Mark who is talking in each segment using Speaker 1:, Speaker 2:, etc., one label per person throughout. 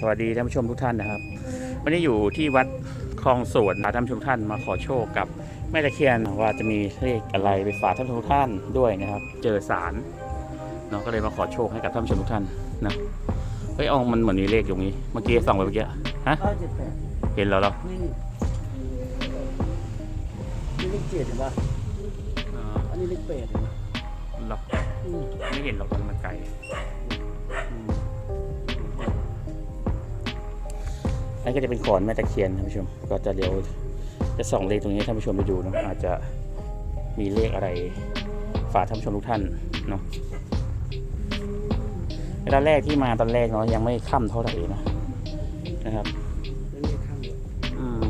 Speaker 1: สวัสดีท่านผู้ชมทุกท่านนะครับ วันนี้อยู่ที่วัดคลองสวนท่านผู้ชมทุกท่านมาขอโชคกับแม่ตะเคียนว่าจะมีเลขอะไรไปฝากท่านผู้ชมทุกท่านด้วยนะครับ เจอสารเนาะก็เลยมาขอโชคให้กับท่านผู้ชมทุกท่านนะเฮ้ยเอองมันเหมือนมีเลขอยู่นี้เมื่อกี้ส่องไปเมื่อกี้ฮะ
Speaker 2: เก้าเจ็ดแปด
Speaker 1: เห็นแล้วเหรอ
Speaker 2: นี่นี่เลขเจ็ดเห็นปะ
Speaker 1: อ่า
Speaker 2: อันนี้เลขแปดเห็นปะ
Speaker 1: หรอ
Speaker 2: อืม
Speaker 1: ไม่เห็นหรอกมันไกล นนก็จะเป็นขอนแม่ตะเคียนท่านผู้ชม ก็จะเดี๋ยวจะส่องเลขตรงนี้ให้ท่านผู้ชมไปดูเนอะอาจจะมีเลขอะไรฝากท่านผู้ชมทุกท่านเนาะตอนแรกที่มาตอนแรกเนาะยังไม่ค่ำเท่าไหร่นะนะครับ
Speaker 2: แล้วนี่ข้างเดียว
Speaker 1: อืม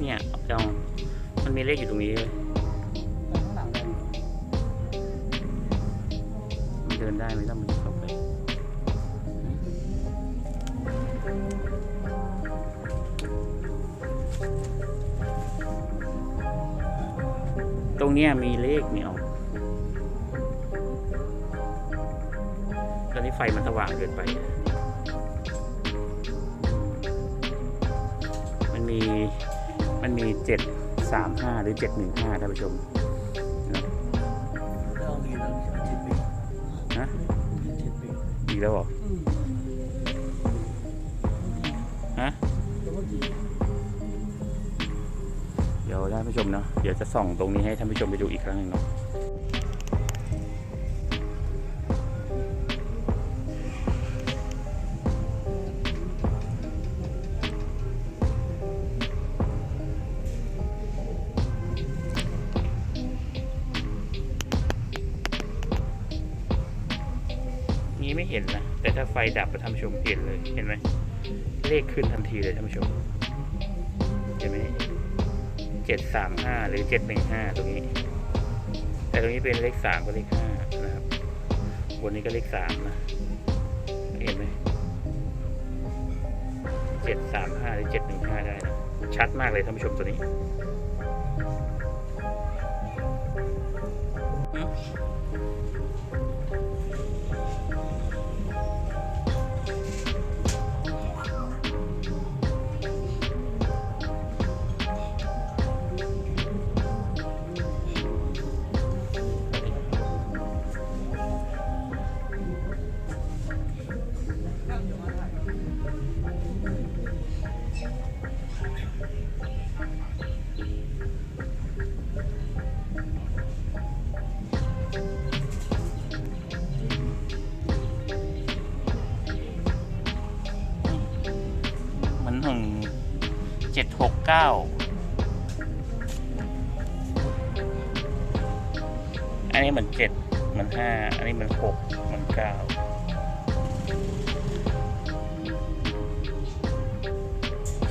Speaker 1: เนี่ยจองมันมีเลขอยู่ตรงนี้เลย
Speaker 2: แล้วข้างหลังอะไรอยู่
Speaker 1: มันเดินได้ไหมถ้ามัน รงเนี้ยมีเลขเนี่ยเอาตอนนี้ไฟมันสว่างเกินไป มันมี มันมีเจ็ดสามห้าหรือเจ็ดหนึ่งห้าท่านผู้ชม
Speaker 2: เรื่องดีแล้วเจ็ดปี
Speaker 1: นะ
Speaker 2: เจ็ดปี
Speaker 1: อีกแล้วเหรอ
Speaker 2: อืม
Speaker 1: ฮะานผู้ชมเนาะเดี๋ยวจะส่องตรงนี้ให้ท่านผู้ชมไปดูอีกครั้งหนึ่งเนาะนี้ไม่เห็นนะ แต่ถ้าไฟดับท่านผู้ชมเห็นเลยเห็นไหมเลขขึ้นทันทีเลยท่านผู้ชมเห็นไหม เจ็ดสามห้าหรือเจ็ดหนึ่งห้าตรงนี้ แต่ตรงนี้เป็นเลขสามกับเลขห้านะครับ บนนี้ก็เลขสามนะ เห็นไหมเจ็ดสามห้าหรือเจ็ดหนึ่งห้าได้นะ ชัดมากเลยท่านผู้ชมตัวนี้ เจ็ดหกเก้าอันนี้มันเจ็ดมันห้าอันนี้มันหกมันเก้า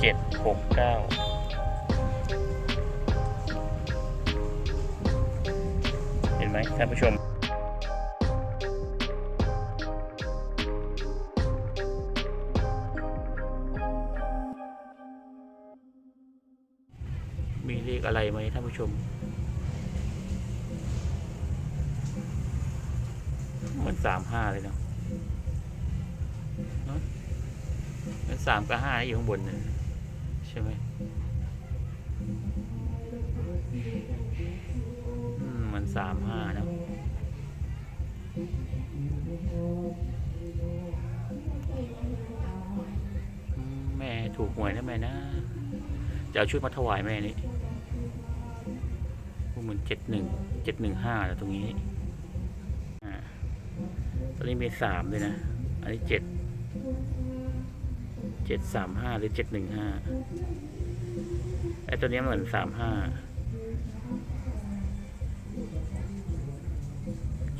Speaker 1: เจ็ดหกเก้าเห็นไหมท่านผู้ชม อะไรไหมท่านผู้ชมเหมือนสามห้าเลยเนาะเนอะเหมือนสามกับห้าอยู่ข้างบนเนี่ยใช่ไหมมันสามห้าเนาะแม่ถูกหวยนะแม่นะ จะเอาชุดมาถวายแม่นี่ เหมือนเจ็ดหนึ่งเจ็ดหนึ่งห้าแล้วตรงนี้อ่าตอนนี้มีสามเลยนะ อันนี้เจ็ดเจ็ดสามห้าหรือเจ็ดหนึ่งห้าไอ้ตัวเนี้ยเหมือนสามห้า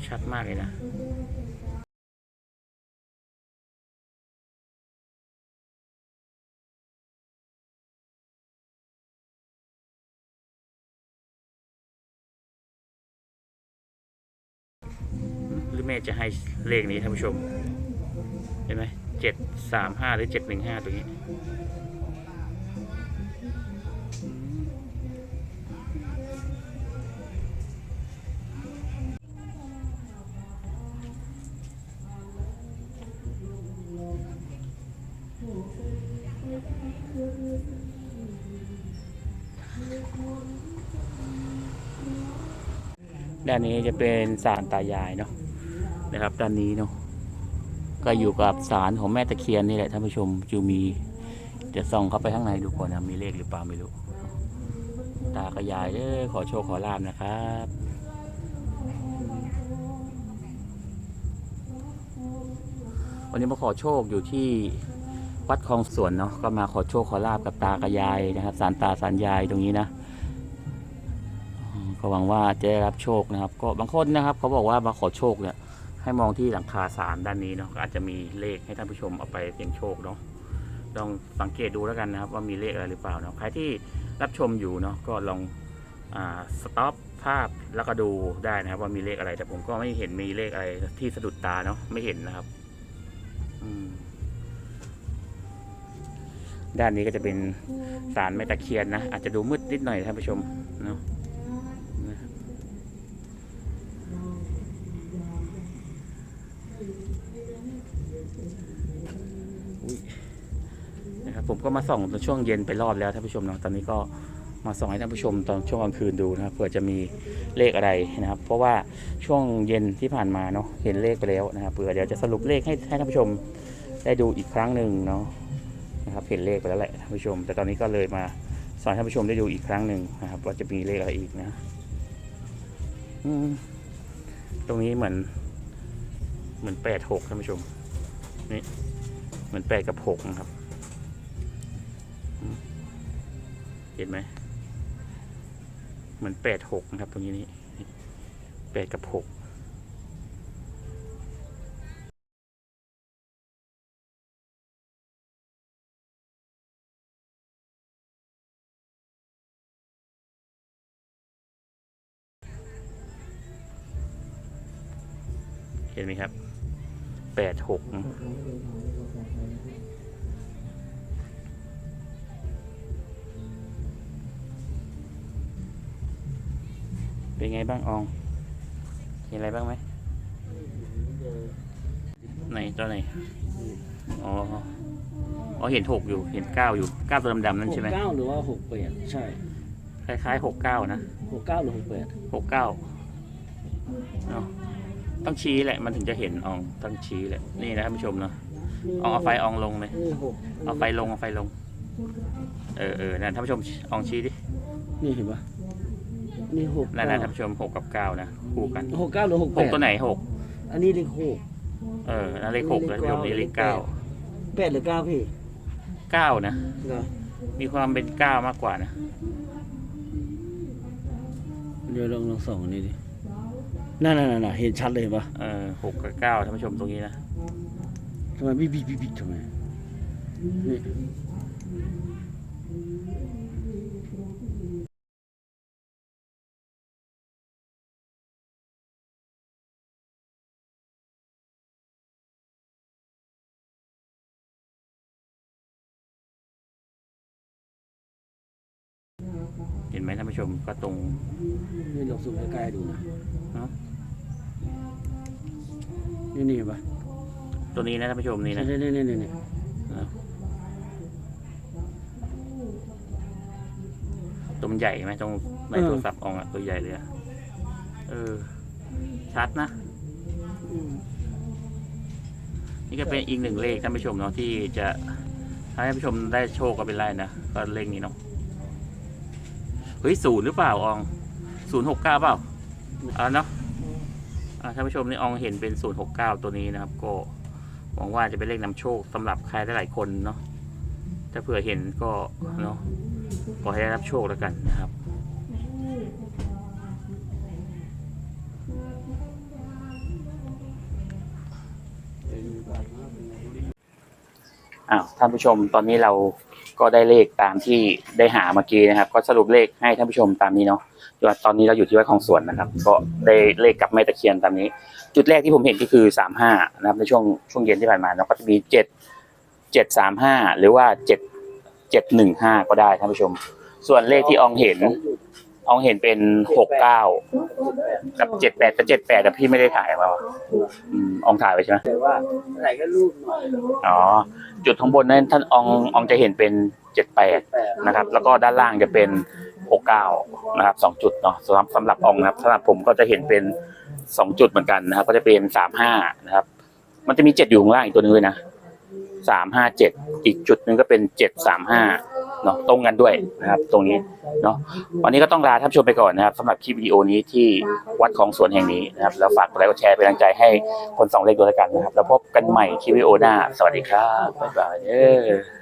Speaker 1: ชัดมากเลยนะ แม่จะให้เลขนี้ท่านผู้ชม เห็นไหมเจ็ดสามห้าหรือเจ็ดหนึ่งห้าตัวนี้ ด้านนี้จะเป็นสารตายายเนาะ นะครับด้านนี้เนาะก็อยู่กับศาลของแม่ตะเคียนนี่แหละท่านผู้ชมจูมีจะส่องเข้าไปข้างในดูก่อนนะมีเลขหรือเปล่าไม่รู้ตากับยายเด้อขอโชคขอลาบนะครับวันนี้มาขอโชคอยู่ที่วัดคลองสวนเนาะก็มาขอโชคขอลาบกับตากับยายนะครับสารตาสารยายตรงนี้นะก็หวังว่าจะได้รับโชคนะครับ ก็บางคนนะครับ เขาบอกว่ามาขอโชคเนี่ย ให้มองที่หลังคาสารด้านนี้เนาะอาจจะมีเลขให้ท่านผู้ชมเอาไปเสี่ยงโชคเนาะลองสังเกตดูแล้วกันนะครับว่ามีเลขอะไรหรือเปล่าเนาะใครที่รับชมอยู่เนาะก็ลองอ่าสต็อปภาพแล้วก็ดูได้นะครับว่ามีเลขอะไรแต่ผมก็ไม่เห็นมีเลขอะไรที่สะดุดตาเนาะไม่เห็นนะครับด้านนี้ก็จะเป็นสารไม้ตะเคียนนะอาจจะดูมืดนิดหน่อยท่านผู้ชมเนาะนะครับอุ๊ย นะครับผมก็มาส่องตอนช่วงเย็นไปรอบแล้วท่านผู้ชมเนาะตอนนี้ก็มาส่องให้ท่านผู้ชมตอนช่วงกลางคืนดูนะครับเผื่อจะมีเลขอะไรนะครับ เพราะว่าช่วงเย็นที่ผ่านมาเนาะเห็นเลขไปแล้วนะครับเผื่อเดี๋ยวจะสรุปเลขให้ให้ท่านผู้ชมได้ดูอีกครั้งหนึ่งเนาะนะครับเห็นเลขไปแล้วแหละท่านผู้ชม แต่ตอนนี้ก็เลยมาสอนท่านผู้ชมได้ดูอีกครั้งหนึ่งนะครับว่าจะมีเลขอะไรอีกนะตรงนี้เหมือน เหมือนแปดหกท่านผู้ชม นี่เหมือนแปดกับหกนะครับ เห็นไหมเหมือนแปดหกนะครับตรงนี้นี่แปดกับหกเห็นไหมครับ แปดหกเป็นไงบ้างออง เห็นอะไรบ้างไหมไหนตัวไหน อ๋อ อ๋อ เห็นหกอยู่ เห็นเก้าอยู่เก้าตัวดำๆนั่นใช่ไหม
Speaker 2: หกเก้าหรือว่าหกแปดใช่
Speaker 1: คล้ายๆหกเก้านะ
Speaker 2: หกเก้าหรือหกแปด
Speaker 1: หกเก้าเนาะ ต้องชี้แหละมันถึงจะเห็นอองต้องชี้แหละนี่นะท่านผู้ชมเนาะอองเอาไฟอองลงเลย
Speaker 2: นี่หก
Speaker 1: เอาไฟลงเอาไฟลง เออเออนั่นท่านผู้ชมอองชี้ดิ
Speaker 2: นี่เห็นปะนี่หก
Speaker 1: นั่น
Speaker 2: เก้า
Speaker 1: นะท่านผู้ชมหกกับเก้านะคู่กัน
Speaker 2: หกเก้าหรือหก
Speaker 1: ห
Speaker 2: แป
Speaker 1: ก
Speaker 2: ด
Speaker 1: ตัวไหนหก
Speaker 2: อันนี้เลขหก
Speaker 1: เออนั่นเลขหก
Speaker 2: อั
Speaker 1: นะ
Speaker 2: นนี้
Speaker 1: ท่านผู้ชม
Speaker 2: เล
Speaker 1: นี่
Speaker 2: ข
Speaker 1: เลข
Speaker 2: เก้า
Speaker 1: เก้า
Speaker 2: แปดหรือเก้าพี่
Speaker 1: เก้านะ
Speaker 2: เหรอ
Speaker 1: มีความเป็นเก้ามากกว่านะ
Speaker 2: เดี๋ยวลองลองส่องอันนี้ดิ นั่นนั่นนั่นเห็นชัดเลยเห็นปะ
Speaker 1: เออหกกับเก้าท่านผู้ชมตรงนี้นะ
Speaker 2: ทำไมบิ๊กบิ๊กบิ๊กบิ๊กทำไมนี่
Speaker 1: เห็นไหมท่านผู้ชมก็ตรง
Speaker 2: นี่ลองซูมใกล้ๆดูนะ
Speaker 1: เนี่
Speaker 2: นี่ปะ
Speaker 1: ตัวนี้นะท่านผู้ชมนี่นะ
Speaker 2: นี่นี่นี่นี่
Speaker 1: ตัวมันใหญ่ไหมตรงในโทรศัพท์อองอะตัวใหญ่เลยอะเออ ชัดนะ นี่ก็เป็นอีกหนึ่งเลขท่านผู้ชมเนาะที่จะทำให้ท่านผู้ชมได้โชคก็เป็นไรนะก็เลขนี้เนาะเฮ้ยศูนย์หรือเปล่าอองศูนย์หกเก้าเปล่าเอาเนาะ ท่านผู้ชมนี่อองเห็นเป็นศูนย์หกเก้าตัวนี้นะครับ ก็หวังว่าจะเป็นเลขนำโชคสำหรับใครหลายๆคนเนาะถ้าเผื่อเห็นก็เนาะขอให้ได้รับโชคแล้วกันนะครับอ้าวท่านผู้ชมตอนนี้เรา ก็ได้เลขตามที่ได้หาเมื่อกี้นะครับ ก็สรุปเลขให้ท่านผู้ชมตามนี้เนาะตอนนี้เราอยู่ที่วัดคลองสวนนะครับ ก็ได้เลขกับแม่ตะเคียนตามนี้ จุดแรกที่ผมเห็นก็คือสามห้านะครับในช่วงช่วงเย็นที่ผ่านมาเนาก็จะมีเจ็ดเจ็ดสามห้าหรือว่าเจ็ดเจ็ดหนึ่งห้าก็ได้ท่านผู้ชม ส่วนเลขที่อองเห็น อองเห็นเป็นหกเก้ากับเจ็ดแปดแต่เจ็ดแปดแต่พี่ไม่ได้ถ่ายมาอืมอองถ่ายไว้ใช่ไหม
Speaker 2: แต่ว่าถ่ายแค่รูปหน่อย
Speaker 1: อ๋อ จุดข้างบนนั้นท่านอองอองจะเห็นเป็นเจ็ดแปด
Speaker 2: แปด
Speaker 1: นะครับ แล้วก็ด้านล่างจะเป็นหกเก้านะครับสองจุดเนาะสำหรับสำหรับอองนะครับสำหรับผมก็จะเห็นเป็นสองจุดเหมือนกันนะครับ ก็จะเป็นสามห้านะครับ มันจะมีเจ็ดอยู่ข้างล่างอีกตัวหนึงด้วยนะสามห้าเจ็ดอีกจุดหนึ่งก็เป็นเจ็ดสามห้า เนาะตรงกันด้วยนะครับ ตรงนี้เนาะวันนี้ก็ต้องลาท่านผู้ชมไปก่อนนะครับสำหรับคลิปวิดีโอนี้ที่วัดของสวนแห่งนี้นะครับ แล้วฝากกดไลค์กดแชร์เป็นกำลังใจให้คนสองเลขด้วยแล้วกันนะครับ แล้วพบกันใหม่คลิปวิดีโอหน้า สวัสดีครับบ๊ายบายเออ